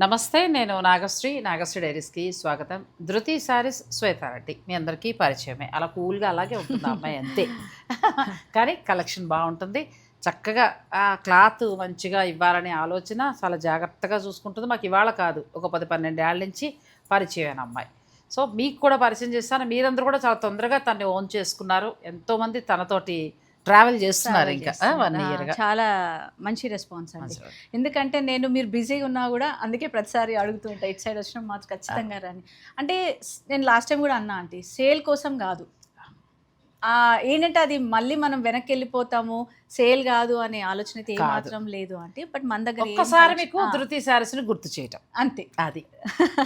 నమస్తే నేను నాగశ్రీ. నాగశ్రీ డైరీస్కి స్వాగతం. ధృతి శారీస్ శ్వేతారెడ్డి. మీ అందరికీ పరిచయమే. అలా కూల్గా అలాగే ఉంటుంది అమ్మాయి అంతే. కానీ కలెక్షన్ బాగుంటుంది. చక్కగా ఆ క్లాత్ మంచిగా ఇవ్వాలనే ఆలోచన చాలా జాగ్రత్తగా చూసుకుంటుంది. మాకు ఇవాళ కాదు ఒక పది పన్నెండేళ్ళ నుంచి పరిచయమైన అమ్మాయి. సో మీకు కూడా పరిచయం చేస్తాను. మీరందరూ కూడా చాలా తొందరగా తనని ఓన్ చేసుకున్నారు. ఎంతోమంది తనతోటి ట్రావెల్ చేస్తున్నారు ఇంకా వన్ ఆ, ఇయర్గా చాలా మంచి రెస్పాన్స్ అండి. ఎందుకంటే నేను మీరు బిజీగా ఉన్నా కూడా అందుకే ప్రతిసారి అడుగుతూ ఉంటా ఇటు సైడ్ వచ్చిన మాకు ఖచ్చితంగా రాని. అంటే నేను లాస్ట్ టైం కూడా అన్నా ఆంటీ సేల్ కోసం కాదు. ఏంటంటే అది మళ్ళీ మనం వెనక్కి వెళ్ళిపోతాము సేల్ కాదు అనే ఆలోచన అయితే. మాత్రం లేదు అంటే బట్ మన దగ్గర ఒక్కసారి మీకు ధృతి శారీస్ని గుర్తు చేయటం. అంతే. అది.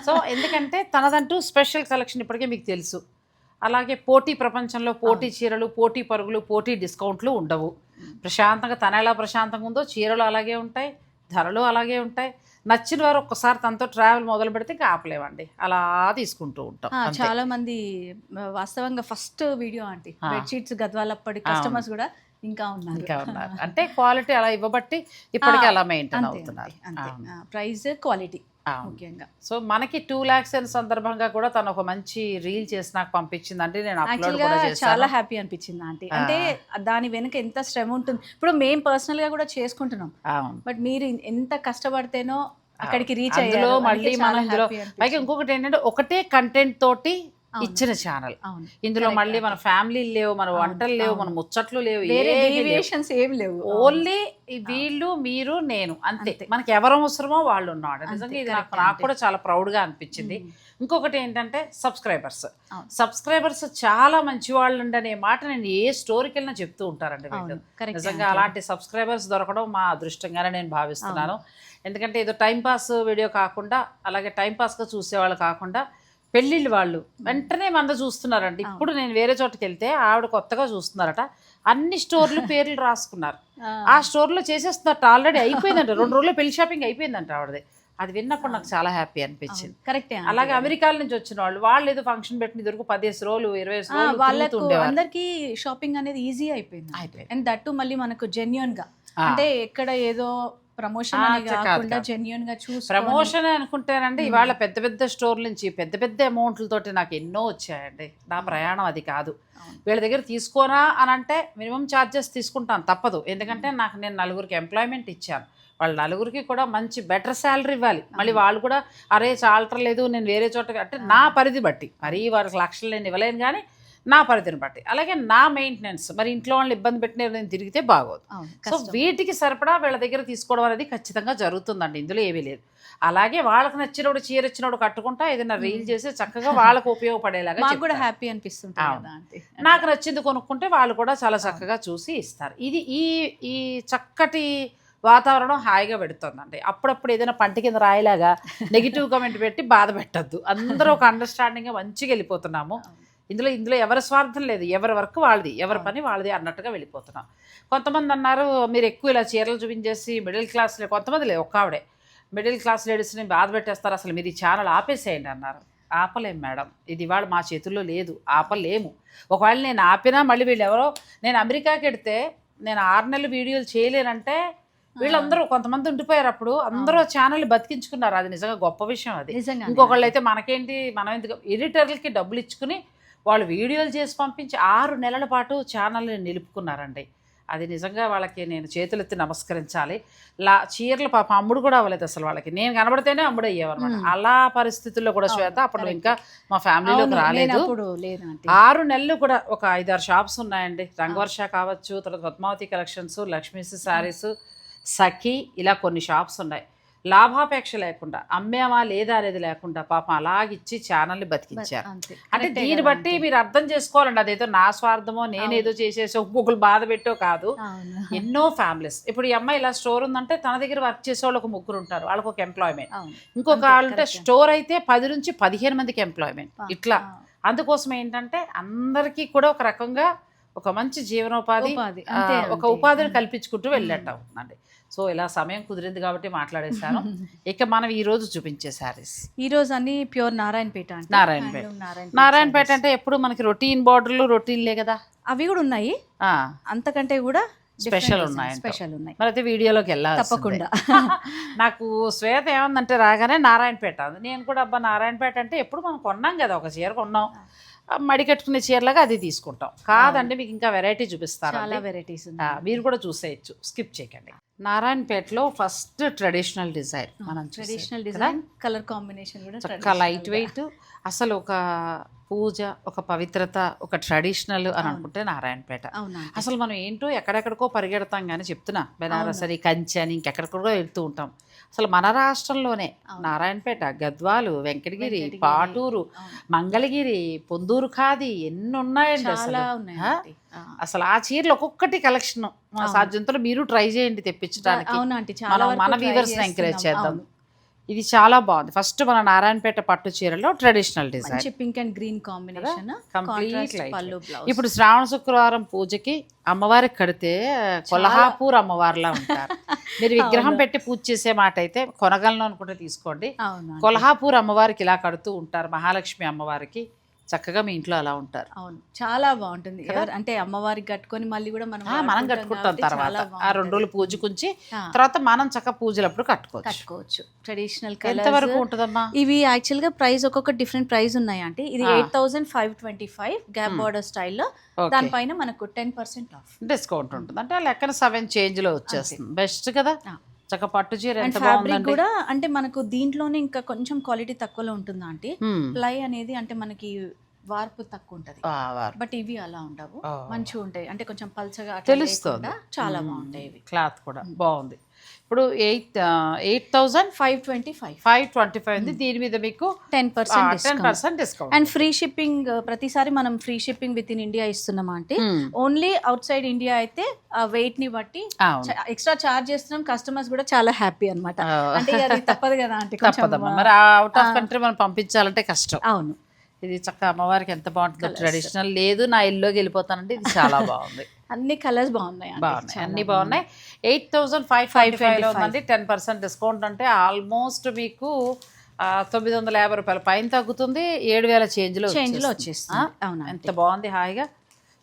సో ఎందుకంటే తనదంటూ స్పెషల్ కలెక్షన్ ఇప్పటికే మీకు తెలుసు. అలాగే పోటీ ప్రపంచంలో పోటీ చీరలు పోటీ పరుగులు పోటీ డిస్కౌంట్లు ఉండవు. ప్రశాంతంగా తన ఎలా ప్రశాంతంగా ఉందో చీరలు అలాగే ఉంటాయి ధరలు అలాగే ఉంటాయి. నచ్చిన వారు ఒక్కసారి తనతో ట్రావెల్ మొదలు పెడితే ఇంకా ఆపలేమండి. అలా తీసుకుంటూ ఉంటాం. చాలా మంది వాస్తవంగా ఫస్ట్ వీడియో ఆంటీ. ఆ. బెడ్షీట్స్ గద్వాలప్పటి కస్టమర్స్ కూడా ఇంకా ఉన్నారు. ఇంకా ఉన్నారు. అంటే క్వాలిటీ అలా ఇవ్వబట్టి ఇప్పటికీ అలా మెయింటైన్ అవుతున్నారు. Price quality. ముఖ్యంగా. సో మనకి టూ ల్యాక్స్ అయిన సందర్భంగా కూడా తను ఒక మంచి రీల్ చేసి నాకు పంపించింది అంటే నేను యాక్చువల్గా చాలా హ్యాపీ అనిపించింది ఆంటీ. అంటే దాని వెనుక ఎంత శ్రమ ఉంటుంది. ఇప్పుడు మేము పర్సనల్గా కూడా చేసుకుంటున్నాం. బట్ మీరు ఎంత కష్టపడితేనో అక్కడికి రీచ్ అందులో మళ్ళీ మనం పైగా ఇంకొకటి ఏంటంటే ఒకటే కంటెంట్ తోటి. ఇచ్చిన ఛానల్ ఇందులో మళ్ళీ మన ఫ్యామిలీ లేవు మన వంటలు లేవు మన. ముచ్చట్లు లేవు ఏం లేవు. ఓన్లీ వీళ్ళు మీరు నేను అంతే. మనకి ఎవరు అవసరమో వాళ్ళు ఉన్నాడు నిజంగా ఇది నాకు నాకు. కూడా చాలా ప్రౌడ్గా అనిపించింది. ఇంకొకటి ఏంటంటే సబ్స్క్రైబర్స్. సబ్స్క్రైబర్స్ చాలా మంచి వాళ్ళు అనే మాట నేను ఏ స్టోరీకి వెళ్ళినా చెప్తూ ఉంటారండి వీళ్ళు. నిజంగా అలాంటి సబ్స్క్రైబర్స్ దొరకడం మా అదృష్టంగానే నేను భావిస్తున్నాను. ఎందుకంటే ఏదో టైం పాస్ వీడియో కాకుండా అలాగే టైం పాస్గా చూసేవాళ్ళు కాకుండా పెళ్ళిళ్ళు వాళ్ళు. వెంటనే మంద చూస్తున్నారండి. ఇప్పుడు నేను వేరే చోటుకి వెళ్తే ఆవిడ కొత్తగా చూస్తున్నారట. అన్ని స్టోర్లు పేర్లు రాసుకున్నారు. ఆ. స్టోర్లో చేసేస్తున్నట్టు ఆల్రెడీ అయిపోయిందంట. రెండు రోజుల్లో పెళ్ళి షాపింగ్ అయిపోయిందంట ఆవిడది. అది విన్నప్పుడు నాకు చాలా హ్యాపీ అనిపించింది. కరెక్టే అలాగే అమెరికాల నుంచి వచ్చిన వాళ్ళు వాళ్ళు ఏదో ఫంక్షన్ పెట్టిన దొరకు పదిహేను రోజులు ఇరవై వాళ్ళకు. అందరికి షాపింగ్ అనేది ఈజీ అయిపోయింది. అయిపోయింది. అండ్ దట్టు మళ్ళీ మనకు జెన్యున్గా. అంటే ఎక్కడ ఏదో ప్రమోషన్ కాకుండా. జెన్యున్గా చూసి ప్రమోషన్ అనుకుంటానండి ఇవాళ పెద్ద పెద్ద స్టోర్ నుంచి పెద్ద పెద్ద అమౌంట్లతోటి నాకు ఎన్నో వచ్చాయండి. నా ప్రయాణం అది కాదు. వీళ్ళ దగ్గర తీసుకోరా అని అంటే మినిమం ఛార్జెస్ తీసుకుంటాను తప్పదు. ఎందుకంటే నాకు నేను నలుగురికి ఎంప్లాయ్మెంట్ ఇచ్చాను. వాళ్ళ నలుగురికి కూడా మంచి బెటర్ శాలరీ ఇవ్వాలి. మళ్ళీ వాళ్ళు కూడా అరే చాలటలేదు నేను వేరే చోట అంటే నా పరిధి బట్టి. మరీ వారికి లక్షలు నేను ఇవ్వలేను కానీ నా పరిధిని బట్టి. అలాగే నా మెయింటెనెన్స్ మరి ఇంట్లో వాళ్ళని ఇబ్బంది పెట్టిన నేను తిరిగితే బాగోదు. సో. వీటికి సరిపడా వీళ్ళ దగ్గర తీసుకోవడం అనేది ఖచ్చితంగా జరుగుతుందండి. ఇందులో ఏమీ లేదు. అలాగే వాళ్ళకి నచ్చినప్పుడు చీర ఇచ్చినప్పుడు కట్టుకుంటా ఏదైనా రీల్ చేసి చక్కగా వాళ్ళకు ఉపయోగపడేలాగా మాకు కూడా. Happy aunty. నాకు నచ్చింది కొనుక్కుంటే వాళ్ళు కూడా చాలా చక్కగా చూసి ఇస్తారు. ఇది ఈ ఈ చక్కటి వాతావరణం హాయిగా పెడుతుందండి. అప్పుడప్పుడు ఏదైనా పంట కింద రాయిలాగా నెగిటివ్ కమెంట్ పెట్టి బాధ పెట్టద్దు. అందరూ ఒక అండర్స్టాండింగ్గా మంచిగా వెళ్ళిపోతున్నాము. ఇందులో ఇందులో ఎవరి స్వార్థం లేదు. ఎవరి వర్క్ వాళ్ళది. ఎవరి పని వాళ్ళది అన్నట్టుగా వెళ్ళిపోతున్నాం. కొంతమంది అన్నారు మీరు ఎక్కువ ఇలా చీరలు చూపించేసి మిడిల్ క్లాస్ కొంతమంది లేదు ఒక్క ఆవిడే. మిడిల్ క్లాస్ లేడీస్ని బాధ పెట్టేస్తారు. అసలు మీరు ఈ ఛానల్ ఆపేసేయండి అన్నారు. ఆపలేం మేడం. ఇది ఇవాళ మా చేతుల్లో లేదు. ఆపలేము. ఒకవేళ నేను ఆపినా మళ్ళీ వీళ్ళు ఎవరో నేను అమెరికాకి వెడితే నేను ఆరు నెలలు వీడియోలు చేయలేనంటే వీళ్ళందరూ కొంతమంది ఉండిపోయారు అప్పుడు. అందరూ ఛానల్ బతికించుకున్నారు. అది నిజంగా గొప్ప విషయం అది. నిజంగా ఇంకొకళ్ళు అయితే మనకేంటి మనం ఎందుకు ఎడిటర్లకి డబ్బులు ఇచ్చుకుని వాళ్ళు వీడియోలు చేసి పంపించి ఆరు నెలల పాటు ఛానల్ని నిలుపుకున్నారండి. అది నిజంగా వాళ్ళకి నేను చేతులెత్తి నమస్కరించాలి. లా చీరలు పాప అమ్ముడు కూడా అవ్వలేదు అసలు వాళ్ళకి. నేను కనబడితేనే అమ్ముడు అయ్యేవన్నమాట. అలా పరిస్థితుల్లో కూడా శ్వేత అప్పుడు. ఇంకా మా ఫ్యామిలీలోకి రాలేదు. అప్పుడు లేదు ఆంటీ. ఆరు నెలలు కూడా ఒక ఐదారు షాప్స్ ఉన్నాయండి. రంగవర్ష కావచ్చు తర్వాత పద్మావతి కలెక్షన్స్ లక్ష్మీస్ శారీస్ సఖి ఇలా కొన్ని షాప్స్ ఉన్నాయి. లాభాపేక్ష లేకుండా అమ్మేమా లేదా అనేది లేకుండా పాపం అలాగిచ్చి ఛానల్ని బతికించారు. అంటే దీన్ని బట్టి మీరు అర్థం చేసుకోవాలండి. అదేదో నా స్వార్థమో నేనేదో చేసేసి ఒక్కొక్కరు బాధ పెట్టో కాదు. ఎన్నో ఫ్యామిలీస్. ఇప్పుడు ఈ అమ్మాయి ఇలా స్టోర్ ఉందంటే తన దగ్గర వర్క్ చేసే వాళ్ళు ఒక ముగ్గురు ఉంటారు. వాళ్ళకి ఒక ఎంప్లాయ్మెంట్. ఇంకొక అంతే, వాళ్ళు అంటే correct. స్టోర్ అయితే పది నుంచి పదిహేను మందికి ఎంప్లాయ్మెంట్. ఇట్లా. అందుకోసం ఏంటంటే అందరికీ కూడా ఒక రకంగా ఒక మంచి జీవనోపాధి ఒక. ఉపాధిని కల్పించుకుంటూ వెళ్ళట్టు అవుతుందండి సో ఇలా సమయం కుదిరింది కాబట్టి మాట్లాడేశాను. ఇక మనం ఈ రోజు చూపించే శారీస్. ఈ రోజు అన్ని ప్యూర్ నారాయణపేట అంటే నారాయణపేట. నారాయణపేట. అంటే ఎప్పుడు మనకి రొటీన్ బార్డర్లు రొటీన్లే కదా? అవి కూడా ఉన్నాయి. అంతకంటే కూడా స్పెషల్ ఉన్నాయంట. స్పెషల్ ఉన్నాయి. మరి అయితే వీడియోలోకి వెళ్ళాలి తప్పకుండా. నాకు శ్వేత ఏమందంటే రాగానే నారాయణపేట నేను కూడా అబ్బా నారాయణపేట అంటే ఎప్పుడు మనం కొన్నాం కదా ఒక చీర కొన్నాం. ఆ మడి కట్టుకునే చీరలాగా అది తీసుకుంటాం. కాదండి మీకు ఇంకా వెరైటీ చూపిస్తాను చాలా వెరైటీస్ మీరు కూడా చూసేయచ్చు. స్కిప్ చేయకండి. నారాయణపేటలో ఫస్ట్ ట్రెడిషనల్ డిజైన్ మనం ట్రెడిషనల్? డిజైన్ కలర్ కాంబినేషన్ కూడా చక్కగా లైట్. వెయిట్ అసలు ఒక పూజ ఒక పవిత్రత ఒక ట్రెడిషనల్ అని అనుకుంటే నారాయణపేట. అసలు మనం ఏంటో ఎక్కడెక్కడికో పరిగెడతాం కానీ చెప్తున్నా. బెనారస్ అని కంచి అని ఇంకెక్కడికో వెళ్తూ ఉంటాం. అసలు మన రాష్ట్రంలోనే. నారాయణపేట గద్వాలు వెంకటగిరి. పాటూరు. మంగళగిరి పొందూరు ఖాది ఎన్ని ఉన్నాయండి అసలు అసలు ఆ చీరలు ఒక్కొక్కటి కలెక్షన్. సాధ్యంతో మీరు ట్రై చేయండి తెప్పించడానికి మనం వ్యూవర్స్ ఎంకరేజ్. చేద్దాం. ఇది చాలా బాగుంది. ఫస్ట్ మన నారాయణపేట పట్టు చీరలో traditional design pink and green combination ఇప్పుడు శ్రావణ శుక్రవారం పూజకి అమ్మవారికి కడితే కొల్హాపూర్ అమ్మవారిలా ఉంటారు. మీరు విగ్రహం. పెట్టి పూజ చేసే మాట అయితే కొనగలను అనుకుంటే తీసుకోండి. కొల్హాపూర్ అమ్మవారికి ఇలా కడుతూ ఉంటారు మహాలక్ష్మి అమ్మవారికి. చక్కగా మీ ఇంట్లో అలా ఉంటారు. అవును. చాలా బాగుంటుంది. ఎవరు అంటే అమ్మవారికి కట్టుకొని మళ్ళీ కూడా మనం మనం కట్టుకుంటాం తర్వాత. ఆ రెండు. రోజులు పూజకుంచి తర్వాత మనం చక్క పూజలప్పుడు కట్టుకోవచ్చు. కట్టుకోవచ్చు. ట్రెడిషనల్ ఎంత వరకు ఉంటుందమ్మా? ఇవి యాక్చువల్గా ప్రైస్ ఒక్కొక్క డిఫరెంట్ ప్రైస్ ఉన్నాయి అంటే ఇది. Eight thousand five twenty five gap. Border స్టైల్లో దానిపైన మనకు టెన్ పర్సెంట్ ఆఫ్ డిస్కౌంట్ ఉంటుంది. అంటే లెక్కన సెవెన్ చేంజ్లో వచ్చేస్తుంది. బెస్ట్ కదా. చక్క పట్టు చీర ఎంత ఫ్యాబ్రిక్ కూడా అంటే మనకు దీంట్లోనే ఇంకా కొంచెం క్వాలిటీ తక్కువలో ఉంటుందా అంటే. ప్లై అనేది అంటే మనకి వార్పు తక్కువ ఉంటది. బట్ ఇవి అలా ఉండవు. మంచిగా ఉంటాయి. అంటే కొంచెం పల్చగా తెలుస్తుంది. చాలా. బాగుంటాయి ఇవి. క్లాత్ కూడా బాగుంది. ఇప్పుడు eight eight thousand five twenty five. Five twenty five ఉంది. దీని మీద మీకు ten percent ten percent discount. And free shipping ప్రతిసారి మనం free shipping within India ఇస్తున్నామా అంటే ఓన్లీ అవుట్ సైడ్ ఇండియా అయితే ఆ వెయిట్ని బట్టి ఎక్స్ట్రా చార్జ్ చేస్తున్నాం. కస్టమర్స్ కూడా చాలా హ్యాపీ అన్నమాట. ఆ. అంటే తప్పదు కదా అంటే కొంచెం తప్పదమ్మా. మరి అవుట్ ఆఫ్ కంట్రీ మనం పంపించాలంటే కష్టం. అవును. ఇది చక్క అమ్మవారికి ఎంత బాగుంటుందో. ట్రెడిషనల్ లేదు నా ఇల్లుకి వెళ్ళిపోతానంటే ఇది చాలా బాగుంది. అన్ని కలర్స్ బాగున్నాయి. బాగున్నాయి అన్ని బాగున్నాయి. Eight thousand five five five 525. ఉందండి టెన్ పర్సెంట్ డిస్కౌంట్ అంటే ఆల్మోస్ట్ మీకు తొమ్మిది వందల యాభై రూపాయల. పైన తగ్గుతుంది ఏడు వేల చేంజ్లో చేంజ్లో వచ్చేస్తుంది. అవునా ఎంత బాగుంది హాయిగా.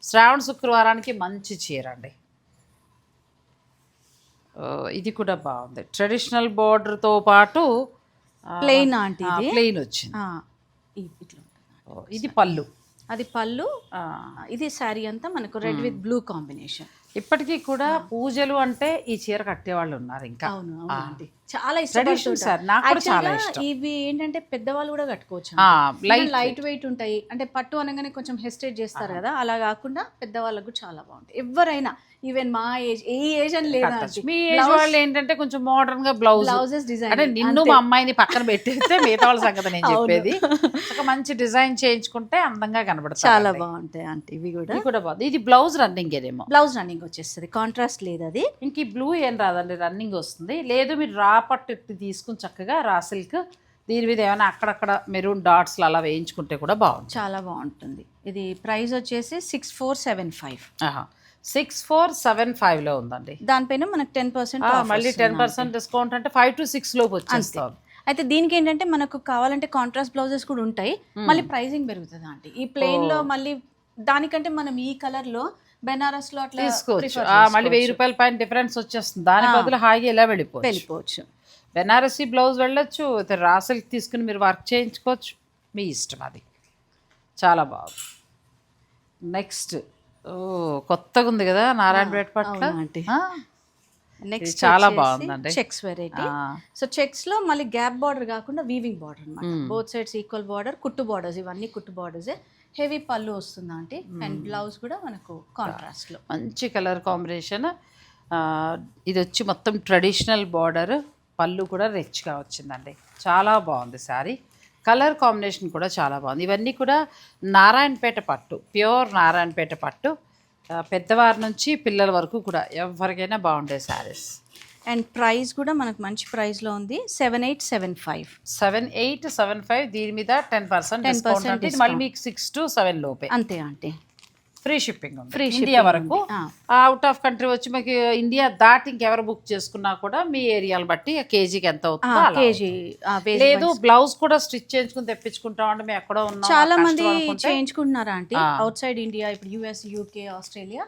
శ్రావణ శుక్రవారానికి మంచి చీర అండి. ఇది కూడా బాగుంది. ట్రెడిషనల్తో పాటు ప్లెయిన్ ఆంటీ ఇది. ప్లెయిన్ వచ్చింది. ఇట్లా ఇది పళ్ళు. అది పళ్ళు ఆ, ఇది శారీ అంతా మనకు రెడ్ విత్ బ్లూ కాంబినేషన్ ఇప్పటికీ కూడా పూజలు అంటే ఈ చీర కట్టేవాళ్ళు ఉన్నారు ఇంకా. అవును అవును ఆంటీ చాలా సార్ నాకు కూడా చాలా ఇష్టం. ఇవి ఏంటంటే పెద్దవాళ్ళు కూడా కట్టుకోవచ్చు లైట్ లైట్ వెయిట్ ఉంటాయి. అంటే పట్టు అనగానే కొంచెం హెస్టేట్ చేస్తారు కదా. అలా కాకుండా పెద్దవాళ్ళకు చాలా బాగుంటాయి. ఎవరైనా ఈవెన్ మా ఏజ్ ఏ ఏజ్ అని లేదా. మీ ఏజ్ వాళ్ళు ఏంటంటే కొంచెం మోడర్న్గా బ్లౌజ్ బ్లౌజెస్ డిజైన్ అంటే నిన్ను మా అమ్మాయిని పక్కన పెట్టేస్తే మిగతా వాళ్ళ సంగతి నేను. చెప్పేది. ఒక మంచి డిజైన్ చేయించుకుంటే అందంగా కనబడుతుంది చాలా బాగుంటాయి అంటే ఇవి కూడా. ఇది కూడా బాగుంది ఇది బ్లౌజ్ రన్నింగ్ ఏమో బ్లౌజ్ రన్నింగ్ వచ్చేస్తుంది. కాంట్రాస్ట్ లేదు అది. ఇంక ఈ బ్లూ ఏం రాదండి. రన్నింగ్ వస్తుంది. లేదు మీరు రా పట్టు తీసుకుని చక్కగా రా సిల్క్ దీని మీద ఏమైనా అక్కడక్కడ మెరూన్ డాట్స్ అలా వేయించుకుంటే కూడా బాగుంది చాలా బాగుంటుంది. ఇది ప్రైస్ వచ్చేసి six four seven five. Six four seven ఫైవ్లో ఉందండి. దానిపైన మనకు టెన్ పర్సెంట్ మళ్ళీ టెన్ పర్సెంట్ డిస్కౌంట్ అంటే ఫైవ్ టు సిక్స్ లోపు వచ్చేస్తాం. అయితే దీనికి ఏంటంటే మనకు కావాలంటే కాంట్రాస్ట్ బ్లౌజెస్ కూడా ఉంటాయి. మళ్ళీ ప్రైసింగ్ పెరుగుతుంది అంటే ఈ ప్లెయిన్లో మళ్ళీ దానికంటే మనం ఈ కలర్లో బెనారస్లో అట్లా తీసుకోవచ్చు. మళ్ళీ వెయ్యి. రూపాయల పైన డిఫరెన్స్ వచ్చేస్తుంది. దాని. బదులు హాయిగా ఇలా వెళ్ళిపోవచ్చు? వెళ్ళిపోవచ్చు. బెనారసీ బ్లౌజ్ వెళ్ళొచ్చు అయితే రాసల్కి తీసుకుని మీరు వర్క్ చేయించుకోవచ్చు. మీ ఇష్టం అది. చాలా బాగుంది. నెక్స్ట్ ఓ కొత్తగా ఉంది కదా నారాయణపేట పట్ల. ఆ, నెక్స్ట్ చాలా బాగుందండి. చెక్స్ వెరైటీ ఆ, సో చెక్స్లో మళ్ళీ గ్యాప్ బార్డర్ కాకుండా వీవింగ్ బార్డర్ అన్నమాట. బోత్ సైడ్స్ ఈక్వల్ బార్డర్ కుట్టు బార్డర్స్ ఇవన్నీ కుట్టు బార్డర్స్ హెవీ పళ్ళు వస్తుంది అంటే? అండ్ బ్లౌజ్ కూడా మనకు కాంట్రాస్ట్లో మంచి కలర్ కాంబినేషన్. ఇది వచ్చి మొత్తం ట్రెడిషనల్ బార్డర్. పళ్ళు కూడా రిచ్గా వచ్చిందండి. చాలా బాగుంది శారీ. కలర్ కాంబినేషన్ కూడా చాలా బాగుంది. ఇవన్నీ కూడా నారాయణపేట పట్టు. ప్యూర్ నారాయణపేట పట్టు. పెద్దవారి నుంచి పిల్లల వరకు కూడా ఎవరికైనా బాగుండే శారీస్. అండ్ ప్రైస్ కూడా మనకు మంచి ప్రైస్లో ఉంది. Seven eight seven five. Seven eight seven five దీని మీద టెన్ పర్సెంట్ 10% డిస్కౌంట్ అంటే ఇది మళ్ళీ మీకు సిక్స్ టు సెవెన్ లోపే. అంతే అంటే ఫ్రీ షిప్పింగ్ Free ఇండియా వరకు. అవుట్ ఆఫ్ కంట్రీ వచ్చి మీకు ఇండియా దాటి ఇంకెవరు బుక్ చేసుకున్నా కూడా మీ ఏరియాలు బట్టి కేజీకి ఎంత అవుతుందో కేజీ. లేదు బ్లౌజ్ కూడా స్టిచ్ చేయించుకుని తెప్పించుకుంటాం అంటే మేము ఎక్కడో ఉన్నాం చాలా మంది చేయించుకుంటున్నారా ఆంటీ. ఆ. అవుట్ సైడ్ ఇండియా ఇప్పుడు యుఎస్ యూకే ఆస్ట్రేలియా.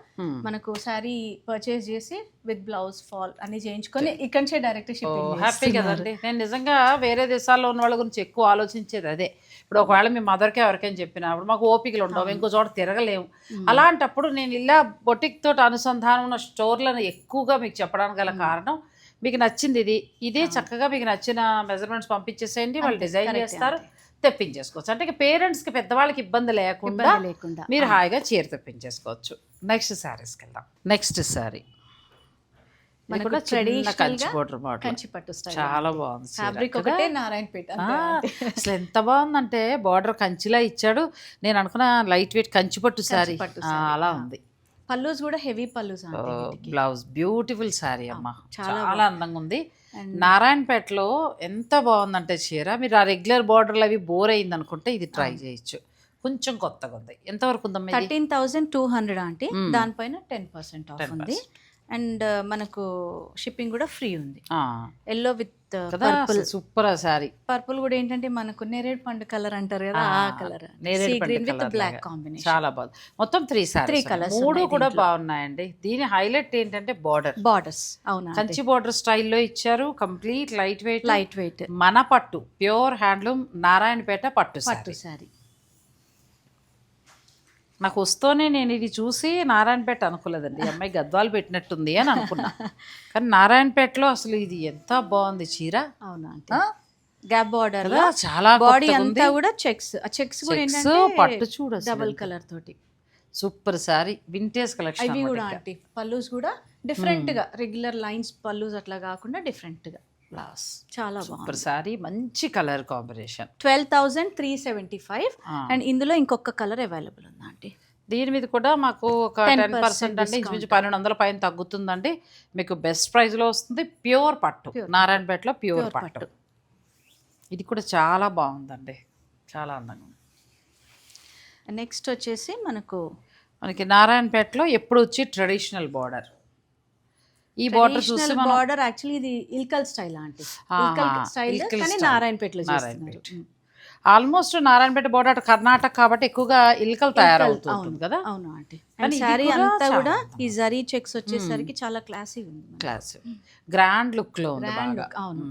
మనకు శారీ పర్చేస్ చేసి విత్ బ్లౌజ్ ఫాల్ అన్ని చేయించుకొని ఇక్కడి నుంచే డైరెక్ట్ షిప్పింగ్ హ్యాపీ కదండి నేను నిజంగా వేరే దేశాల్లో ఉన్న వాళ్ళ గురించి ఎక్కువ ఆలోచించేది అదే. ఇప్పుడు ఒకవేళ మీ మదర్కి ఎవరికైనా చెప్పినప్పుడు మాకు ఓపికలు ఉండవు. ఇంకో చోట తిరగలేము. అలాంటప్పుడు నేను ఇలా బొటిక్ తోటి అనుసంధానం ఉన్న స్టోర్లను ఎక్కువగా మీకు చెప్పడానికి గల కారణం మీకు నచ్చింది ఇది. ఇదే చక్కగా మీకు నచ్చిన మెజర్మెంట్స్ పంపించేసేయండి. వాళ్ళు డిజైన్ చేస్తారు తెప్పించేసుకోవచ్చు. అంటే పేరెంట్స్కి పెద్దవాళ్ళకి ఇబ్బంది లేకుండా లేకుండా. మీరు హాయిగా చీర తెప్పించేసుకోవచ్చు. నెక్స్ట్ శారీస్కి వెళ్దాం. నెక్స్ట్ శారీ మనకు కంచి పట్టు స్టైల్ చాలా బాగుంది ఫ్యాబ్రిక్? ఒకటే నారాయణపేట అసలు ఎంత బాగుందంటే బార్డర్ కంచిలా ఇచ్చాడు. నేను అనుకున్న లైట్ వెయిట్ కంచి పట్టు saree. అలా. ఉంది. పల్లూస్ కూడా హెవీ పల్లూస్ అంటే బ్లౌజ్ బ్యూటిఫుల్ శారీ అమ్మ. చాలా అందంగా ఉంది. నారాయణపేటలో ఎంత బాగుందంటే చీర. మీరు ఆ రెగ్యులర్ బార్డర్లు అవి బోర్ అయింది అనుకుంటే ఇది ట్రై చేయొచ్చు. కొంచెం కొత్తగా ఉంది. ఎంతవరకు ఇది? Thirteen thousand two hundred hmm. దానిపైన టెన్ పర్సెంట్ ఆఫ్ ఉంది. అండ్ మనకు షిప్పింగ్ కూడా ఫ్రీ ఉంది. Yellow with purple. Super sari. Purple కూడా ఏంటంటే మనకు నేరేడ్ పండు కలర్ అంటారు కదా ఆ కలర్. నేరేడు గ్రీన్ విత్ బ్లాక్. కాంబినేషన్. చాలా బాగుంది. మొత్తం త్రీ సారీస్ colours మూడు కూడా. బాగున్నాయండి. దీని హైలైట్ ఏంటంటే బార్డర్ బార్డర్స్ అవునా కంచి బార్డర్ స్టైల్లో ఇచ్చారు complete light weight light weight మన పట్టు. ప్యూర్ హ్యాండ్లూమ్ నారాయణపేట పట్టు పట్టు సారీ నాకు వస్తూనే నేను ఇది చూసి నారాయణపేట అనుకోలేదండి. అమ్మాయి గద్వాలు పెట్టినట్టుంది అని అనుకున్నా. కానీ నారాయణపేటలో అసలు ఇది ఎంత బాగుంది చీర. అవునా? గ్యాప్ బార్డర్ చాలా బాడీ అంతా. కూడా చెక్స్. ఆ చెక్స్ కూడా పట్టు చూడు డబుల్. కలర్ తోటి. సూపర్ సారీ వింటేజ్ కలెక్షన్ అవి కూడా ఆంటీ. పల్లూస్ కూడా డిఫరెంట్గా. రెగ్యులర్ లైన్స్ పల్లూస్ అట్లా కాకుండా డిఫరెంట్గా. బ్లౌజ్ చాలా బాగుంది. సూపర్ సారీ మంచి colour combination. Twelve thousand three seventy five. And ఇందులో ఇంకొక కలర్ అవైలబుల్ ఉందా ఆంటీ దీని మీద కూడా మాకు ఒక 10% టెన్ పర్సెంట్ అంటే ఇంచుమించు పన్నెండు వందల పైన తగ్గుతుందండి. మీకు బెస్ట్ ప్రైస్లో వస్తుంది. ప్యూర్ పట్టు. నారాయణపేటలో ప్యూర్ పట్టు. ఇది కూడా చాలా బాగుందండి. చాలా అందంగా ఉంది. నెక్స్ట్ వచ్చేసి మనకు మనకి నారాయణపేటలో ఎప్పుడు వచ్చి ట్రెడిషనల్ బార్డర్. ఈ బార్డర్ చూసి ట్రెడిషనల్ మనం బార్డర్ యాక్చువల్లీ ఇది Ilkal style aunty Ilkal style కానీ. నారాయణపేటలో నారాయణపేట. చేస్తున్నారు ఆల్మోస్ట్ నారాయణపేట బార్డర్ అటు కర్ణాటక కాబట్టి ఎక్కువగా ఇల్కలు తయారవుతుంది కదా అవును శారీ కూడా అంతా కూడా. ఈ జరీ చెక్స్ వచ్చేసరికి చాలా క్లాసీ ఉంది. క్లాస్ గ్రాండ్ లుక్లో ఉంది బాగా అవును.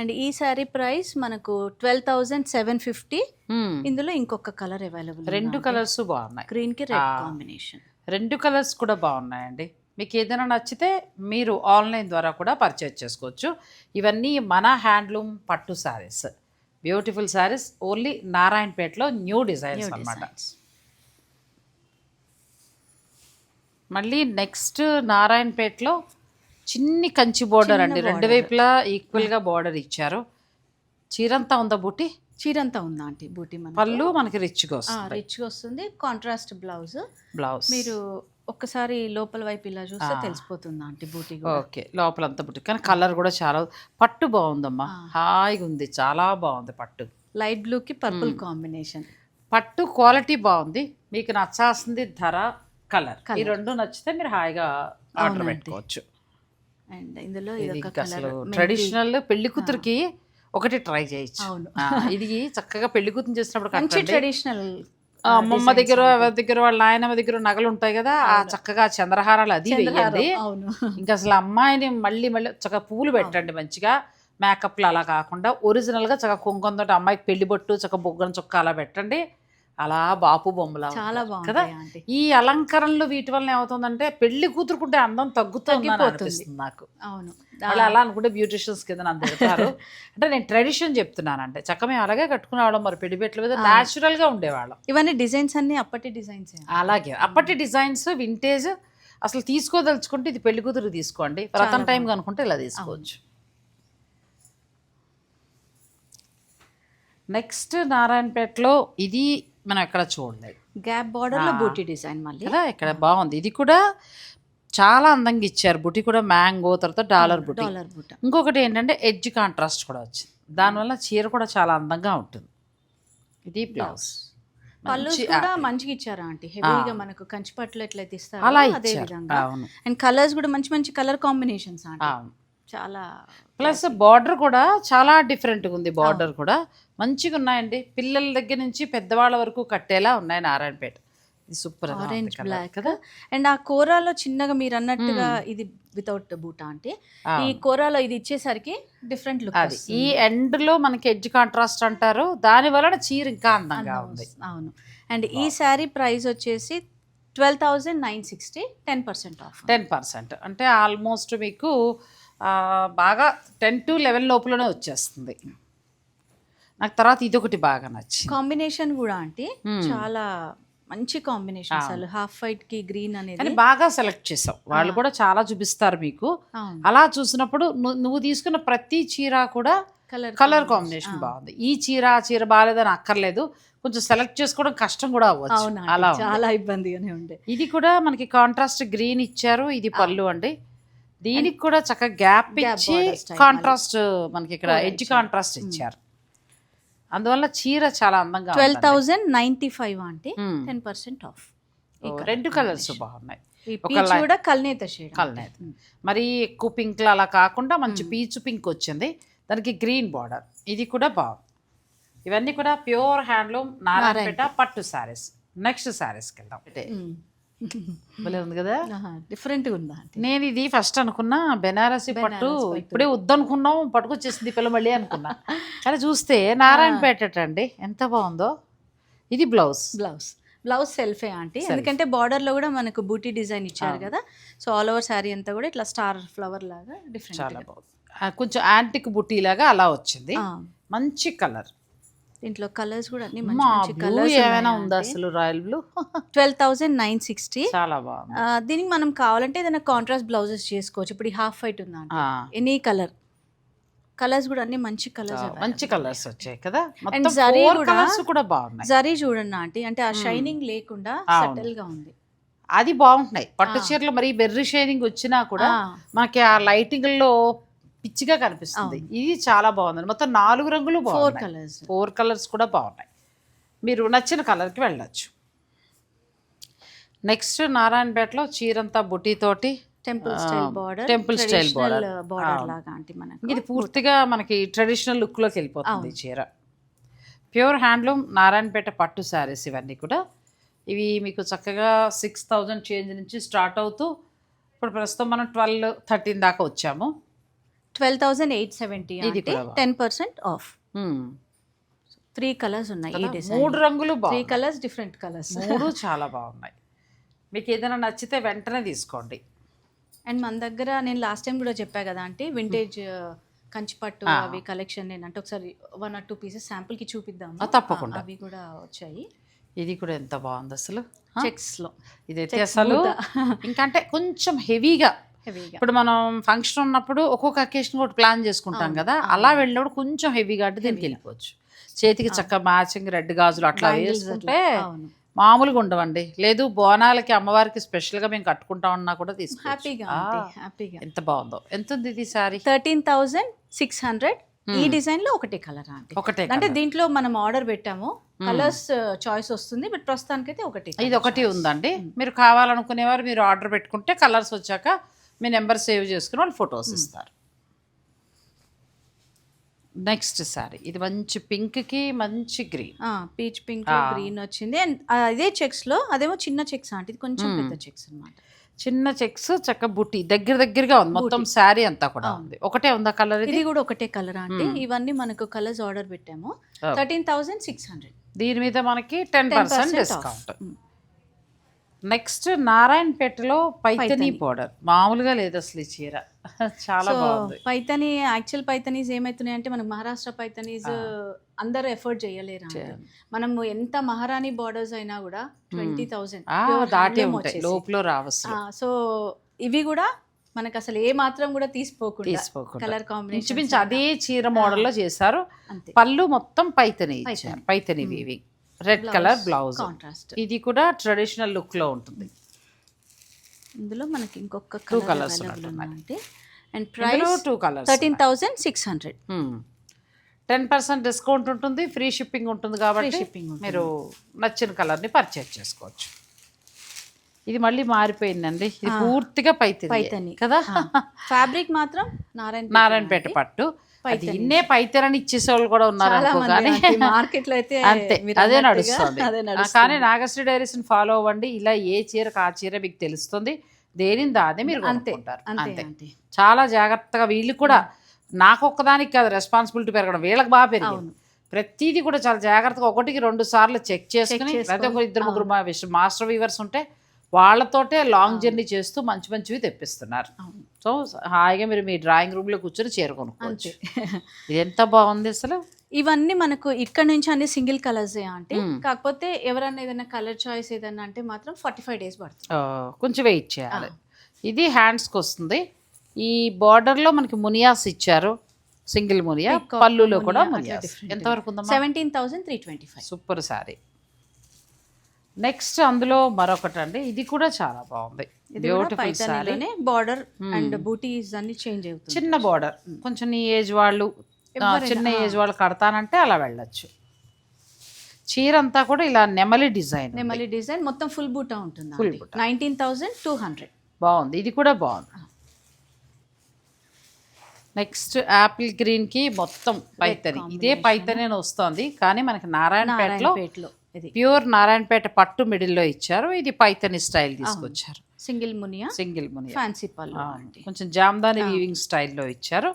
అండ్ ఈ శారీ ప్రైస్ మనకు ట్వెల్వ్ థౌజండ్ సెవెన్ ఫిఫ్టీ. ఇందులో ఇంకొక కలర్ అవైలబుల్ రెండు కలర్స్ బాగున్నాయి గ్రీన్కి రెడ్. కాంబినేషన్ రెండు కలర్స్ కూడా బాగున్నాయండి మీకు ఏదైనా నచ్చితే మీరు ఆన్లైన్ ద్వారా కూడా పర్చేజ్ చేసుకోవచ్చు. ఇవన్నీ మన హ్యాండ్లూమ్ పట్టు శారీస్. బ్యూటిఫుల్ శారీస్ ఓన్లీ నారాయణపేటలో న్యూ డిజైన్స్ అన్నమాట. మళ్ళీ నెక్స్ట్ నారాయణపేటలో చిన్ని కంచి బోర్డర్ అండి. రెండు వైపులా ఈక్వల్గా బోర్డర్ ఇచ్చారు. చీరంతా ఉందా బూటి? చీరంతా ఉందా ఆంటీ బూటీ పళ్ళు మనకి రిచ్గా వస్తుంది రిచ్గా వస్తుంది. Contrast blouse. బ్లౌజ్. మీరు ఒక్కసారి లోపల వైపు ఇలా చూస్తే తెలిసిపోతుంది ఆంటీ బూటీ ఓకే లోపల అంతా బుట్టి కానీ కలర్ కూడా చాలా పట్టు బాగుందమ్మా. హాయిగా ఉంది చాలా బాగుంది పట్టు. లైట్ బ్లూ కి పర్పుల్ కాంబినేషన్ పట్టు క్వాలిటీ బాగుంది మీకు నచ్చాల్సింది ధర కలర్ ఈ రెండు నచ్చితే మీరు హాయిగా ఆర్డర్ పెట్టుకోవచ్చు. అండ్ ఇందులో అసలు ట్రెడిషనల్ పెళ్ళి కూతురికి ఒకటి ట్రై చేయొచ్చు. అవును. ఇది చక్కగా పెళ్ళి కూతురు చేసినప్పుడు మంచి. ట్రెడిషనల్ అమ్మమ్మ దగ్గర ఎవరి దగ్గర వాళ్ళ నాయనమ్మ దగ్గర నగలు ఉంటాయి కదా ఆ చక్కగా చంద్రహారాలు అది అవును. ఇంకా అసలు అమ్మాయిని మళ్ళీ మళ్ళీ చక్కగా పూలు పెట్టండి మంచిగా. మేకప్లు అలా కాకుండా ఒరిజినల్గా చక్కగా కుంకుమతో అమ్మాయికి పెళ్ళి బొట్టు చక్కగా బొగ్గన చొక్క అలా పెట్టండి. అలా బాపు బొమ్మలా చాలా కదా. ఈ అలంకరణలు వీటి వల్ల ఏమవుతుందంటే పెళ్ళి కూతురుకుంటే అందం తగ్గుతుంది నాకు. అవును. వాళ్ళు అలా అనుకుంటే బ్యూటిషియన్స్ కింద నన్ను తిడతారు. అంటే నేను ట్రెడిషన్ చెప్తున్నానంటే చక్క మేము అలాగే కట్టుకునేవాళ్ళం మరి పెళ్ళి పెట్టల మీద natural గా ఉండేవాళ్ళం. ఇవన్నీ డిజైన్స్ అన్ని అప్పటి డిజైన్స్ అలాగే. అప్పటి డిజైన్స్ వింటేజ్ అసలు తీసుకోదలుచుకుంటే ఇది పెళ్ళి కూతురు తీసుకోండి. రతన్ టైం కనుకుంటే ఇలా తీసుకోవచ్చు. నెక్స్ట్ నారాయణపేటలో ఇది మనం ఎక్కడ చూడలేదు. గ్యాప్ బార్డర్లో బూటీ డిజైన్ మళ్ళీ. కదా ఇక్కడ బాగుంది. ఇది కూడా చాలా అందంగా ఇచ్చారు. బుట్టి కూడా మ్యాంగో తర్వాత డాలర్ బుట్టి డాలర్ బూట. ఇంకొకటి ఏంటంటే ఎడ్జ్ కాంట్రాస్ట్ కూడా వచ్చింది. దానివల్ల చీర కూడా చాలా అందంగా ఉంటుంది. ఇది బ్లౌజ్. పళ్ళు కూడా మంచిగా ఇచ్చారా ఆంటీ. హెవీగా మనకు కంచి పట్లు ఎట్లయితే ఇస్తారో అలా అదే విధంగా. అండ్ కలర్స్ కూడా మంచి మంచి కలర్ కాంబినేషన్స్ చాలా ప్లస్ బార్డర్ కూడా చాలా డిఫరెంట్గా ఉంది బార్డర్ కూడా. మంచిగా ఉన్నాయండి. పిల్లల దగ్గర నుంచి పెద్దవాళ్ళ వరకు కట్టేలా ఉన్నాయి నారాయణపేట. ఇది సూపర్ ఆరెంజ్ బ్లాక్ కదా అండ్ ఆ కూరలో చిన్నగా మీరు అన్నట్టుగా ఇది వితౌట్ బూటా అంటే ఈ కూరలో ఇది ఇచ్చేసరికి డిఫరెంట్ లుక్ అది. ఈ ఎండ్లో మనకి ఎడ్జ్ కాంట్రాస్ట్ అంటారు. దాని వలన చీర ఇంకా అందంగా ఉంది. అవును. అండ్ ఈ శారీ ప్రైస్ వచ్చేసి twelve thousand nine sixty ten percent off ten percent అంటే ఆల్మోస్ట్ మీకు బాగా టెన్ టు లెవెన్ లోపలనే వచ్చేస్తుంది. నాకు తర్వాత ఇది ఒకటి బాగా నచ్చింది. కాంబినేషన్ కూడా అంటే Hmm. చాలా మంచి కాంబినేషన్ అసలు. హాఫ్ వైట్కి గ్రీన్ అనేది బాగా సెలెక్ట్ చేసావు. వాళ్ళు కూడా చాలా చూపిస్తారు మీకు. అలా చూసినప్పుడు నువ్వు తీసుకున్న ప్రతి చీర కూడా కలర్ కలర్ కాంబినేషన్ బాగుంది. ఈ చీర ఆ చీర బాగాలేదని అక్కర్లేదు. కొంచెం సెలెక్ట్ చేసుకోవడం కష్టం కూడా అవ్వచ్చు. అలా. చాలా ఇబ్బందిగానే ఉండే. ఇది కూడా మనకి కాంట్రాస్ట్ గ్రీన్ ఇచ్చారు. ఇది పళ్ళు అండి. దీనికి కూడా చక్కగా గ్యాప్ ఇచ్చి కాంట్రాస్ట్ మనకి ఇక్కడ ఎడ్జ్. కాంట్రాస్ట్ ఇచ్చారు. అందువల్ల చీర చాలా అందంగా ట్వెల్వ్. థౌజండ్ నైన్టీ ఫైవ్ అంటే Hmm. టెన్ పర్సెంట్ ఆఫ్ రెండు కలర్స్ బాగున్నాయి కూడా కల్నేత షేడ్ కలనేది మరి ఎక్కువ పింక్ అలా కాకుండా మంచి పీచు పింక్ వచ్చింది. దానికి గ్రీన్ బార్డర్ ఇది కూడా బాగుంది. ఇవన్నీ కూడా ప్యూర్ హ్యాండ్లూమ్ నారాయణపేట పట్టు శారీస్ నెక్స్ట్ శారీస్కి వెళ్దాం. భలే ఉంది కదా? డిఫరెంట్గా ఉందా? నేను ఇది ఫస్ట్ అనుకున్నా బెనారసి పట్టు ఇప్పుడే వద్దనుకున్నాం పట్టుకొచ్చేసింది పిల్ల మళ్ళీ అనుకున్నా. కానీ చూస్తే నారాయణపేట అండి ఎంత బాగుందో. ఇది blouse. Blouse. Blouse self aunty. ఎందుకంటే బార్డర్లో కూడా మనకు బూటీ డిజైన్ ఇచ్చారు కదా. సో ఆల్ ఓవర్ శారీ అంతా కూడా ఇట్లా స్టార్ ఫ్లవర్ లాగా చాలా డిఫరెంట్ బాగుంది. ఆ, కొంచెం యాంటిక్ బుట్టి లాగా అలా వచ్చింది. మంచి కలర్ దీంట్లో కలర్స్ కూడా అన్ని మంచి మంచి కలర్స్ ఏమైనా ఉందా అసలు royal blue twelve thousand nine sixty. చాలా బాగుంది. దీనికి మనం కావాలంటే ఏదైనా కాంట్రాస్ట్ బ్లౌజెస్ చేసుకోవచ్చు. ఇప్పుడు ఈ హాఫ్ వైట్ ఉందా ఎనీ కలర్ కలర్స్ కూడా అన్ని మంచి కలర్స్ మంచి కలర్స్ వచ్చాయి కదా? మొత్తం జరీ కూడా- బాగున్నాయి. జరీ చూడండి ఆంటీ. అంటే ఆ షైనింగ్ లేకుండా. సటిల్గా ఉంది. అది బాగుంటున్నాయి. పట్టు చీరలు మరి బెర్రీ షైనింగ్ వచ్చినా కూడా. మనకి ఆ లైటింగ్లో పిచ్చిగా కనిపిస్తుంది. ఇది చాలా బాగుంది మొత్తం నాలుగు రంగులు ఫోర్ కలర్స్ ఫోర్ కలర్స్ కూడా బాగున్నాయి. మీరు నచ్చిన కలర్కి వెళ్ళొచ్చు. నెక్స్ట్ నారాయణపేటలో చీరంతా బుటీతోటి టెంపుల్ ఆ, స్టైల్ బార్డర్. లాగా మనకు. ఇది పూర్తిగా మనకి ట్రెడిషనల్ లుక్లోకి వెళ్ళిపోతుంది ఈ చీర. ప్యూర్ హ్యాండ్లూమ్ నారాయణపేట పట్టు శారీస్ ఇవన్నీ కూడా. ఇవి మీకు చక్కగా సిక్స్ థౌజండ్ చేంజ్ నుంచి స్టార్ట్ అవుతూ ఇప్పుడు ప్రస్తుతం మనం ట్వెల్వ్ థర్టీన్ దాకా వచ్చాము. ట్వెల్వ్ థౌసండ్ ఎయిట్ సెవెంటీ ఇది అంటే కూడా. Ten percent off. Three colours ఉన్నాయి ఈ డిజైన్. మూడు రంగులు త్రీ బాగున్నాయి. Colours different colours. మూడు చాలా బాగున్నాయి. మీకు ఏదైనా నచ్చితే వెంటనే తీసుకోండి. అండ్ మన దగ్గర నేను లాస్ట్ టైం కూడా చెప్పా కదా అంటే వింటేజ్ కంచిపట్టు ఆ. అవి కలెక్షన్ నేను అంటే ఒకసారి వన్ ఆర్ టూ పీసెస్ శాంపుల్కి చూపిద్దాము. ఆ, తప్పకుండా. అవి కూడా వచ్చాయి. ఇది కూడా ఎంత బాగుంది అసలు? చెక్స్లో ఇదైతే Checks అసలు మూత. ఇంకంటే కొంచెం హెవీగా ఇప్పుడు మనం ఫంక్షన్ ఉన్నప్పుడు ఒక్కొక్క అకేషన్ ఒకటి ప్లాన్ చేసుకుంటాం కదా అలా వెళ్ళినప్పుడు కొంచెం హెవీగా అంటే దీనికి వెళ్ళిపోవచ్చు. చేతికి చక్క మ్యాచింగ్ రెడ్ గాజులు అట్లా వేసుకుంటే మామూలుగా ఉండవండి. లేదు బోనాలకి అమ్మవారికి స్పెషల్గా మేము కట్టుకుంటాం అన్నా కూడా హ్యాపీగా ఎంత బాగుందో. ఎంత ఉంది ఇది sari? Thirteen thousand six hundred. ఈ డిజైన్లో ఒకటే కలర్ ఆంటీ ఒకటే అంటే. దీంట్లో మనం ఆర్డర్ పెట్టాము. కలర్స్ చాయిస్ వస్తుంది బట్ ప్రస్తుతానికైతే ఒకటి ఇది ఒకటి ఉందండి. మీరు కావాలనుకునేవారు మీరు ఆర్డర్ పెట్టుకుంటే కలర్స్ వచ్చాక మీ నెంబర్ సేవ్ చేసుకుని వాళ్ళు ఫొటోస్ ఇస్తారు. నెక్స్ట్ సారీ ఇది మంచి పింక్కి మంచి గ్రీన్. పీచ్ పింక్ గ్రీన్ వచ్చింది. అండ్ అదే చెక్స్లో అదేమో చిన్న చెక్స్ ఇది కొంచెం పెద్ద చెక్స్ అన్నమాట. చిన్న చెక్స్ చక్క బుట్టి దగ్గర దగ్గరగా ఉంది. మొత్తం శారీ అంతా కూడా ఉంది. ఒకటే ఉందా కలర్ ఇది? కూడా ఒకటే కలర్ ఆంటీ ఇవన్నీ మనకు కలర్స్ ఆర్డర్ పెట్టాము. Thirteen thousand six hundred. దీని మీద మనకి టెన్ పర్సెంట్ డిస్కౌంట్ నెక్స్ట్ నారాయణపేటలో పైతని పౌడర్ మామూలుగా లేదు అసలు ఈ చీర. చాలా బాగుంది. పైతని యాక్చువల్ పైతనీస్ ఏమైతున్నాయి అంటే మనకు మహారాష్ట్ర పైతనీస్ అందరూ ఎఫర్ట్ చేయలేరు. మనము ఎంత మహారాణి బార్డర్స్ అయినా కూడా ట్వంటీ థౌసండ్. దాటే లోపల రావచ్చు సో ఇవి కూడా మనకు అసలు ఏ మాత్రం కూడా తీసిపోకుండా తీసిపోకుండా. కలర్ కాంబినేషన్ అదే చీర మోడల్లో చేశారు. అంతే. పళ్ళు మొత్తం Paithani Paithani. Weaving red colour blouse contrast ఇది కూడా ట్రెడిషనల్ లుక్లో ఉంటుంది. ఇందులో మనకి ఇంకొక Two కలర్ colours అవైలబుల్ ఉన్నట్టున్నాయి. ఉందంటే. And price two colours thirteen thousand six hundred ten percent discount ఉంటుంది ఫ్రీ షిప్పింగ్ ఉంటుంది కాబట్టి ఉంటుంది. మీరు నచ్చిన కలర్ని పర్చేజ్ చేసుకోవచ్చు. ఇది మళ్ళీ మారిపోయిందండి. ఇది పూర్తిగా పైతిని పైతని. కదా? ఫ్యాబ్రిక్ మాత్రం నారాయణ నారాయణపేట పట్టు. అది ఇన్నే పైతెరని ఇచ్చేసే వాళ్ళు కూడా ఉన్నారు కానీ మార్కెట్లో అయితే అంతే అదే నడుస్తుంది. కానీ నాగశ్రీ డైరీస్ ఫాలో అవ్వండి. ఇలా ఏ చీరకు ఆ చీర మీకు తెలుస్తుంది దేనిని దాదే మీరు అంతే కొనుక్కుంటారు. అంతే చాలా జాగ్రత్తగా వీళ్ళు కూడా నాకు ఒక్కదానికి కాదు రెస్పాన్సిబిలిటీ పెరగడం. వీళ్ళకి బాగా పెరిగింది. ప్రతిదీ కూడా చాలా జాగ్రత్తగా ఒకటికి రెండు సార్లు చెక్ చేసుకుని చేసుకొని, లేకపోతే ఒక ఇద్దరు ముగ్గురు మాస్టర్ వీవర్స్ ఉంటే వాళ్ళతోటే లాంగ్ జర్నీ చేస్తూ మంచి మంచివి తెప్పిస్తున్నారు. సో హాయిగా మీరు మీ డ్రాయింగ్ రూమ్లో కూర్చొని చేరుకొనుకోవచ్చు ఇది ఎంత బాగుంది అసలు? ఇవన్నీ మనకు ఇక్కడ నుంచి అన్ని సింగిల్ కలర్స్ అంటే. కాకపోతే ఎవరన్నా ఏదైనా కలర్ చాయిస్ ఏదన్నా అంటే మాత్రం ఫార్టీ ఫైవ్ డేస్ పడుతుంది కొంచెం వెయిట్ చేయాలి. ఇది హ్యాండ్స్కి వస్తుంది. ఈ బార్డర్లో మనకి మునియాస్ ఇచ్చారు. సింగిల్ మునియా పళ్ళులో కూడా మునియాస్. ఎంతవరకు ఉందమ్మా? Seventeen thousand three twenty five super sari next అందులో మరొకటి అండి ఇది కూడా చాలా బాగుంది. బ్యూటిఫుల్ పైతానీలోనే బార్డర్ అండ్ బూటీస్ అన్ని చేంజ్ అవుతుంది. చిన్న బార్డర్ కొంచెం నీ ఏజ్ వాళ్ళు చిన్న ఏజ్ వాళ్ళు కడతానంటే అలా వెళ్ళొచ్చు. చీర అంతా కూడా ఇలా నెమలి డిజైన్ నెమలి డిజైన్. మొత్తం ఫుల్ బూటా ఉంటుంది Full బూటా. నైన్టీన్ థౌసండ్ టూ హండ్రెడ్ బాగుంది. ఇది కూడా బాగుంది. నెక్స్ట్ యాపిల్ గ్రీన్కి మొత్తం పైతని. ఇదే పైతని వస్తుంది కానీ మనకి నారాయణపేటలో నారాయణపేటలో. ఇది. ప్యూర్ నారాయణపేట పట్టు మిడిల్లో ఇచ్చారు. ఇది పైతని స్టైల్ తీసుకొచ్చారు. సింగిల్ మునియా? సింగిల్ ముని ఫ్యాన్సీ పళ్ళు. కొంచెం జామ్దాని వీవింగ్ స్టైల్లో ఇచ్చారు.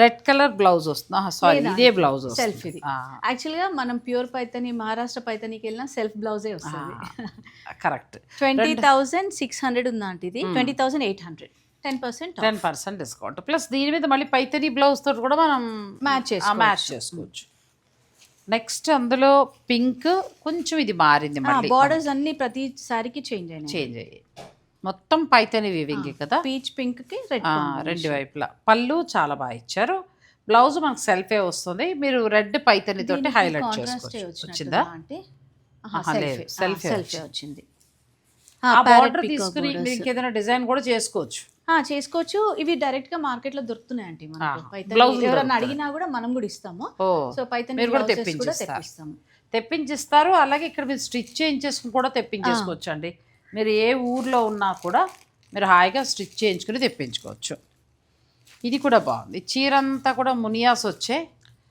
రెడ్ కలర్ బ్లౌజ్ వస్తుంది. సారీ ఇదే బ్లౌజ్ సెల్ఫ్ ఇది. యాక్చువల్గా మనం ప్యూర్ పైతని మహారాష్ట్ర పైతనికి వెళ్ళినా సెల్ఫ్ బ్లౌజే వస్తుంది. Correct twenty thousand six hundred ఉందంటే ఇది? Twenty thousand eight hundred. Ten percent ten percent discount. Plus దీని మీద మళ్ళీ పైతని బ్లౌజ్ తోటి కూడా మనం చేసుకోవచ్చు. మ్యాచ్ చేసుకోవచ్చు. నెక్స్ట్ అందులో పింక్ కొంచెం ఇది మారింది మళ్ళీ. బార్డర్స్ అన్ని ప్రతి సారికి చేంజ్ అయినాయి. చేంజ్ అయ్యాయి. మొత్తం పైతని వివింగ్ కదా? పీచ్ పింక్కి రెడ్ వైపులా. పళ్ళు చాలా బాగా ఇచ్చారు. బ్లౌజ్ మనకు సెల్ఫే వస్తుంది. మీరు రెడ్ పైతని తోటి హైలైట్ చేసుకోవచ్చు. వచ్చిందా? అంటే? సెల్ఫ్ వచ్చింది. ఆ బార్డర్ తీసుకుని మీకు ఏదైనా డిజైన్ కూడా చేసుకోవచ్చు. చేసుకోవచ్చు. ఇవి డైరెక్ట్గా మార్కెట్లో దొరుకుతున్నాయి అండి మనకు ఎవరన్నా అడిగినా కూడా మనం కూడా ఇస్తాము. సో పైతని కూడా. తెప్పిస్తాము. తెప్పించిస్తారు. అలాగే ఇక్కడ మీరు స్టిచ్ చేయించేసుకుని కూడా తెప్పించేసుకోవచ్చు అండి. మీరు ఏ ఊర్లో ఉన్నా కూడా మీరు హాయిగా స్టిచ్ చేయించుకుని తెప్పించుకోవచ్చు. ఇది కూడా బాగుంది. చీర అంతా కూడా మునియాస్ వచ్చే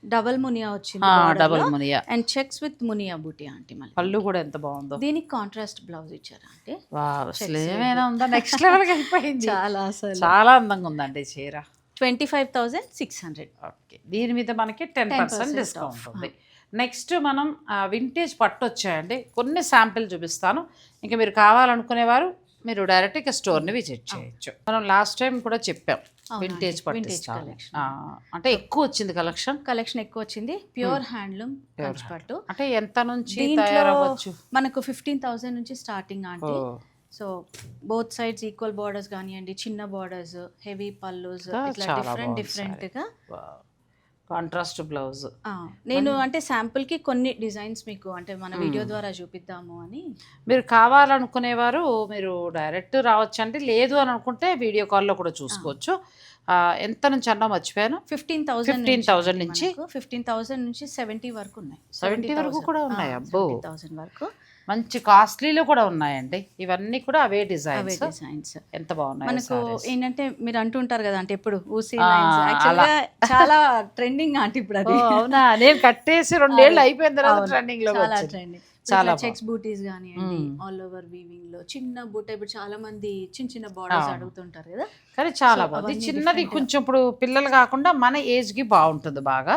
డబల్ మునియా వచ్చింది డబుల్ మునియా. అండ్ చెక్స్ విత్ మునియా బూటీ ఆంటీ మళ్ళీ. పళ్ళు కూడా ఎంత బాగుందో. దీనికి కాంట్రాస్ట్ బ్లౌజ్ ఇచ్చారా అంటే వావ్, అసలు ఏమైనా ఉందా? నెక్స్ట్ లెవెల్కి అయిపోయింది చాలా అసలు. చాలా అందంగా ఉందండి చీర. Twenty five thousand six hundred okay దీని మీద మనకి టెన్ పర్సెంట్ డిస్కౌంట్ ఉంది. నెక్స్ట్ మనం వింటేజ్ పట్టు వచ్చాయండి. కొన్ని శాంపిల్ చూపిస్తాను. ఇంకా మీరు కావాలనుకునేవారు మీరు డైరెక్ట్ ఇక స్టోర్ని విజిట్ చేయొచ్చు. మనం లాస్ట్ టైం కూడా చెప్పాం. వింటేజ్ పట్టు అంటే ఎక్కువ వచ్చింది కలెక్షన్? కలెక్షన్ ఎక్కువ వచ్చింది. ప్యూర్ హ్యాండ్లూమ్ కంచిపట్టు అంటే ఎంత నుంచి మనకు ఫిఫ్టీన్ థౌసండ్ నుంచి starting aunty. So both sides equal borders కానివ్వండి చిన్న బార్డర్స్ హెవీ పల్లూస్ ఇట్లా డిఫరెంట్ బాగుంది డిఫరెంట్గా కాంట్రాస్ట్ బ్లౌజ్. నేను అంటే శాంపుల్కి కొన్ని డిజైన్స్ మీకు అంటే మన వీడియో ద్వారా చూపిద్దాము అని. మీరు కావాలనుకునేవారు మీరు డైరెక్ట్ రావచ్చు అంటే లేదు అని అనుకుంటే వీడియో కాల్లో కూడా చూసుకోవచ్చు. ఎంత నుంచి అన్నా మర్చిపోయాను. ఫిఫ్టీన్ థౌసండ్ 15,000 నుంచి? ఫిఫ్టీన్ థౌసండ్ నుంచి సెవెంటీ వరకు ఉన్నాయి. 70 వరకు కూడా ఉన్నాయి, అబ్బో. థౌసండ్ వరకు. మంచి కాస్ట్లీలో కూడా ఉన్నాయండి. ఇవన్నీ కూడా అవే అవే డిజైన్స్. డిజైన్స్. ఎంత బాగున్నాయి మనకు ఏంటంటే మీరు అంటుంటారు కదా అంటే ఎప్పుడు ఊసి చాలా ట్రెండింగ్ అంటే ఇప్పుడు అది. అవునా? నేను కట్టేసి రెండేళ్ళు అయిపోయిన తర్వాత ట్రెండింగ్లో చాలా. ట్రెండింగ్ చాలా చెక్స్ బూటీస్ కానివ్వండి ఆల్ ఓవర్ వీవింగ్లో చిన్న బూట ఇప్పుడు చాలా మంది చిన్న చిన్న బార్డర్స్ అవును. అడుగుతుంటారు కదా. కానీ చాలా బాగుంది. చిన్నది. కొంచెం ఇప్పుడు పిల్లలు కాకుండా మన ఏజ్కి బాగుంటుంది బాగా.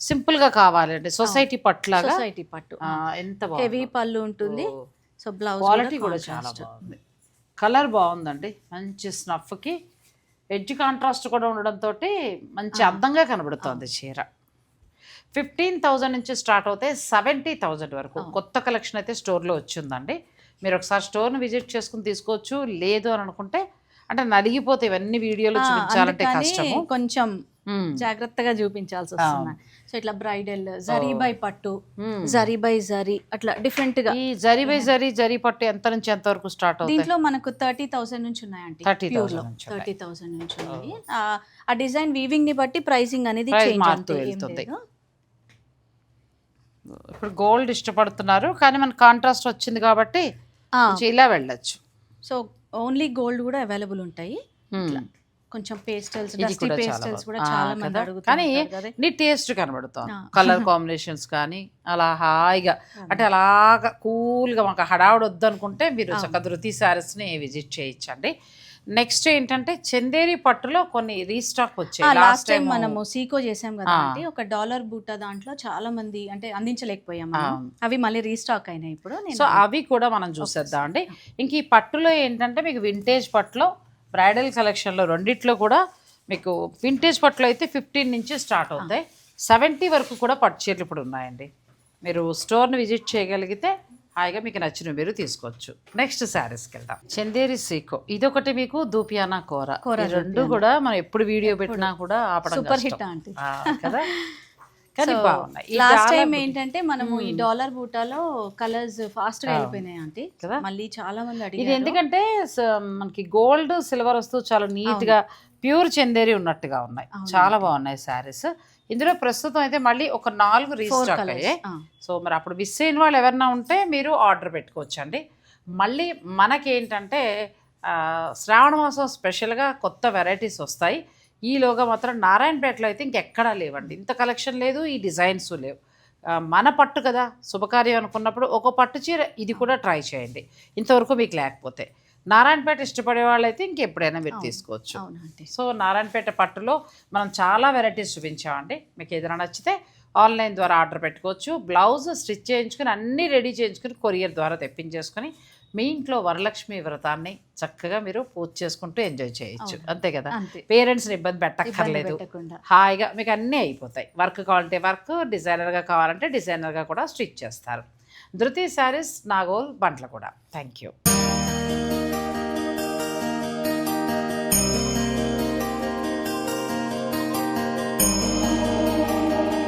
సింపుల్గా కావాలండి సొసైటీ పట్లాగా సొసైటీ పట్టు. ఎంత హెవీ పళ్ళు ఉంటుంది. సో బ్లౌజ్ క్వాలిటీ కూడా చాలా బాగుంది. కలర్ బాగుందండి. మంచి స్నఫ్కి ఎడ్జ్ కాంట్రాస్ట్ కూడా ఉండడంతో మంచి అందంగా కనబడుతోంది చీర. ఫిఫ్టీన్ థౌజండ్ నుంచి స్టార్ట్ అవుతే సెవెంటీ థౌజండ్ వరకు. కొత్త కలెక్షన్ అయితే స్టోర్లో వచ్చిందండి. మీరు ఒకసారి స్టోర్ని విజిట్ చేసుకుని తీసుకోవచ్చు. లేదు అని అనుకుంటే అంటే నలిగిపోతే ఇవన్నీ వీడియోలో చూపించాలంటే కష్టము. కొంచెం. జాగ్రత్తగా చూపించాల్సి వస్తుంది. సో ఇట్లా బ్రైడల్ జరీ బై పట్టు జరీ బై జరీ అట్లా డిఫరెంట్గా ఈ జరీ బై జరీ జరీ పట్టు ఎంత నుంచి ఎంత వరకు స్టార్ట్ అవుతాయి? దీంట్లో మనకు థర్టీ థౌసండ్ నుంచి ఉన్నాయండి 30,000 ప్యూర్లో నుంచి ఉన్నాయి. థర్టీ థౌసండ్ నుంచి ఉన్నాయి. ఆ- డిజైన్ వీవింగ్ని బట్టి ప్రైసింగ్ అనేది చేంజ్ ఇప్పుడు గోల్డ్ ఇష్టపడుతున్నారు కానీ మన కాంట్రాస్ట్ వచ్చింది కాబట్టి ఇలా వెళ్ళొచ్చు. సో ఓన్లీ గోల్డ్ కూడా అవైలబుల్ ఉంటాయి. కొంచెం పేస్టల్స్ డస్టీ పేస్టల్స్ కూడా. చాలా మంది? అడుగుతారు కానీ టేస్ట్ కనబడుతోంది ఆ. కలర్ కాంబినేషన్స్ కానీ అలా హాయిగా అంటే అలాగా కూల్గా మాకు హడావుడి వద్దనుకుంటే మీరు. చక్క ధృతి శారీస్ని విజిట్ చేయించండి నెక్స్ట్ ఏంటంటే చందేరి పట్టులో కొన్ని రీస్టాక్ వచ్చాయి లాస్ట్ టైం మనము సీకో చేసాం కదా ఆ. అంటే ఒక డాలర్ బూటా దాంట్లో చాలా మంది అంటే అందించలేకపోయాం. అవి మళ్ళీ రీస్టాక్ అయినాయి ఇప్పుడు సో అవి కూడా మనం చూసేద్దాం అండి ఇంక ఈ పట్టులో ఏంటంటే మీకు వింటేజ్ పట్టులో బ్రైడల్ కలెక్షన్లో రెండిట్లో కూడా మీకు వింటేజ్ పట్టులో అయితే ఫిఫ్టీన్ నుంచి స్టార్ట్ అవుతాయి. సెవెంటీ వరకు కూడా పట్టు చీరలు ఇప్పుడు ఉన్నాయండి. మీరు స్టోర్ని విజిట్ చేయగలిగితే హాయిగా మీకు నచ్చిన మీరు తీసుకోవచ్చు. నెక్స్ట్ శారీస్కి వెళ్దాం. చందేరి సీకో ఇదొకటి మీకు దూపియానా కూర. రెండు కూడా మనం ఎప్పుడు వీడియో పెట్టినా కూడా ఆపడం సూపర్. హిట్ కదా? కానీ బాగున్నాయి. Last time. ఏంటంటే మనము ఈ డాలర్ బూటాలో కలర్స్ ఫాస్ట్గా. వెళ్ళిపోయినాయి ఆంటీ. కదా? మళ్ళీ చాలా మంది ఇది అడిగారు. ఎందుకంటే స- మనకి గోల్డ్ సిల్వర్ వస్తూ చాలా నీట్గా ప్యూర్ చందేరి ఉన్నట్టుగా ఉన్నాయి. చాలా బాగున్నాయి శారీస్ ఇందులో ప్రస్తుతం అయితే మళ్ళీ ఒక నాలుగు రీస్టాక్ అయ్యాయి. సో మరి అప్పుడు మిస్ అయిన వాళ్ళు ఎవరైనా ఉంటే మీరు ఆర్డర్ పెట్టుకోవచ్చండి. మళ్ళీ మనకేంటంటే శ్రావణ మాసం స్పెషల్గా కొత్త వెరైటీస్ వస్తాయి. ఈలోగా మాత్రం నారాయణపేటలో అయితే ఇంకెక్కడా లేవండి. ఇంత కలెక్షన్ లేదు ఈ డిజైన్స్ లేవు. మన పట్టు కదా శుభకార్యం అనుకున్నప్పుడు ఒక పట్టు చీర ఇది కూడా ట్రై చేయండి. ఇంతవరకు మీకు లేకపోతే. నారాయణపేట ఇష్టపడే వాళ్ళైతే ఇంకెప్పుడైనా మీరు. తీసుకోవచ్చు. సో నారాయణపేట పట్టులో మనం చాలా వెరైటీస్ చూపించామండి. మీకు ఏదైనా నచ్చితే ఆన్లైన్ ద్వారా ఆర్డర్ పెట్టుకోవచ్చు. బ్లౌజ్ స్టిచ్ చేయించుకుని అన్నీ రెడీ చేయించుకుని కొరియర్ ద్వారా తెప్పించేసుకుని మీ ఇంట్లో వరలక్ష్మి వ్రతాన్ని చక్కగా మీరు పూజ చేసుకుంటూ ఎంజాయ్ చేయొచ్చు. అంతే కదా? పేరెంట్స్ని ఇబ్బంది పెట్టక్కర్లేదు. హాయిగా మీకు అన్నీ అయిపోతాయి. వర్క్ కావాలంటే వర్క్ డిజైనర్గా కావాలంటే డిజైనర్గా కూడా స్టిచ్ చేస్తారు. ధృతి శారీస్ నాగోల్ బంట్ల కూడా. Thank you.